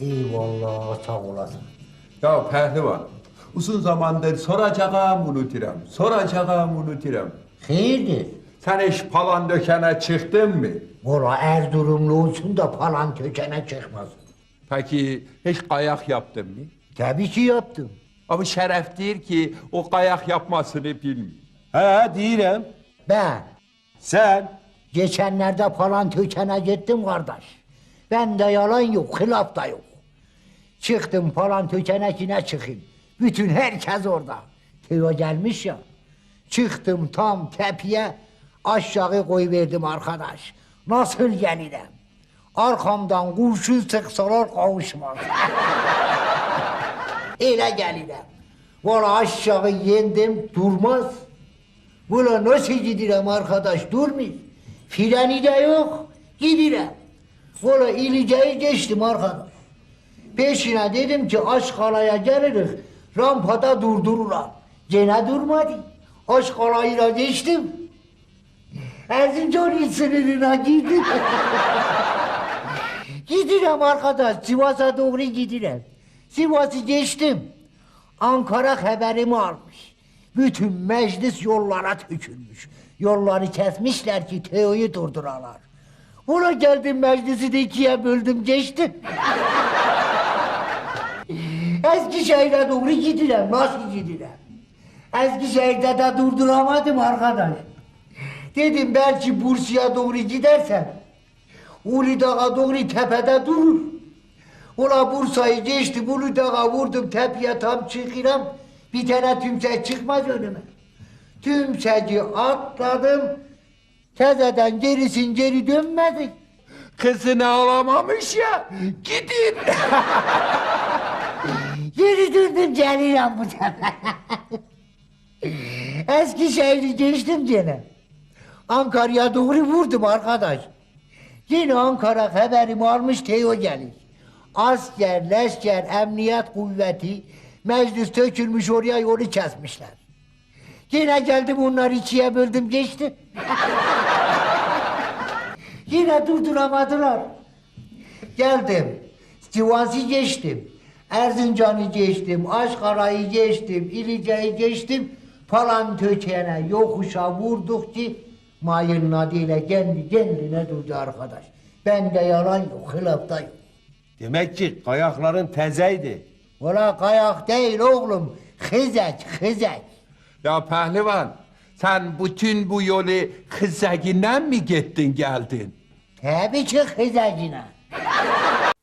Eyvallah sağ olasın. Ya pehlivan, uzun zamandır soracağım unuturam, soracağım unuturam. Hayırdır? Sen hiç palan dökene çıktın mı? Valla Erzurumlu olsun da falan tökene çıkmaz. Peki hiç kayak yaptın mı? Tabii ki yaptım. Ama şeref değil ki o kayak yapmasını bilmiyor. He değilim. Ben Sen? geçenlerde falan tökene gittim kardeş. Bende yalan yok, hilaf da yok. Çıktım falan tökenekine çıkayım. Bütün herkes orada. Teo gelmiş ya. Çıktım tam tepeye aşağı koyverdim arkadaş. Nasıl gelirim? Arkamdan kurşun sıksalar kavuşmaz. Öyle gelirim. Valla aşağı yendim durmaz. Valla nasıl gidirem arkadaş durmuyor. Freni de yok gidirem. Valla iliceyi geçtim arkadaş. Peşine dedim ki Aşkala'ya geliriz. Rampada durdururlar. Gene durmadı. Aşkala'yla geçtim. Erzincan'ın sınırına girdim. gidirem arkadaş. Sivas'a doğru gidirem. Sivas'ı geçtim. Ankara haberimi almış. Bütün meclis yollara tökülmüş. Yolları kesmişler ki Teo'yu durduralar. Ona geldim meclisi de ikiye böldüm geçtim. Eskişehir'e doğru gidiyorum. Nasıl gidiyorum? Eskişehir'de de durduramadım arkadaş. Dedim belki Bursa'ya doğru gidersem Uludağ'a doğru tepede durur. Ula Bursa'yı geçtim, Uludağ'a vurdum tepeye tam çıkıram. Bir tane tümsek çıkmaz önüme. Tümseci atladım. Tezeden gerisin geri dönmedik. Kızını alamamış ya, gidin. Geri döndüm geliyorum bu sefer. Eskişehir'i geçtim gene. Ankara'ya doğru vurdum arkadaş. Yine Ankara haberimi almış Teo gelir. Asker, leşker, emniyet kuvveti, meclis tökülmüş oraya yolu kesmişler. Yine geldim onları ikiye böldüm geçtim. Yine durduramadılar. Geldim. Sivas'ı geçtim. Erzincan'ı geçtim. Aşkara'yı geçtim. İlice'yi geçtim. Falan tökene yokuşa vurduk ki Mayın adıyla kendi kendine durdu arkadaş. Bende yalan yok, hilaf da yok. Demek ki kayakların tezeydi. Valla kayak değil oğlum. Hizek, hizek. Ya pehlivan, sen bütün bu yolu kızzaginden mi gittin geldin? Tabii ki hizekine.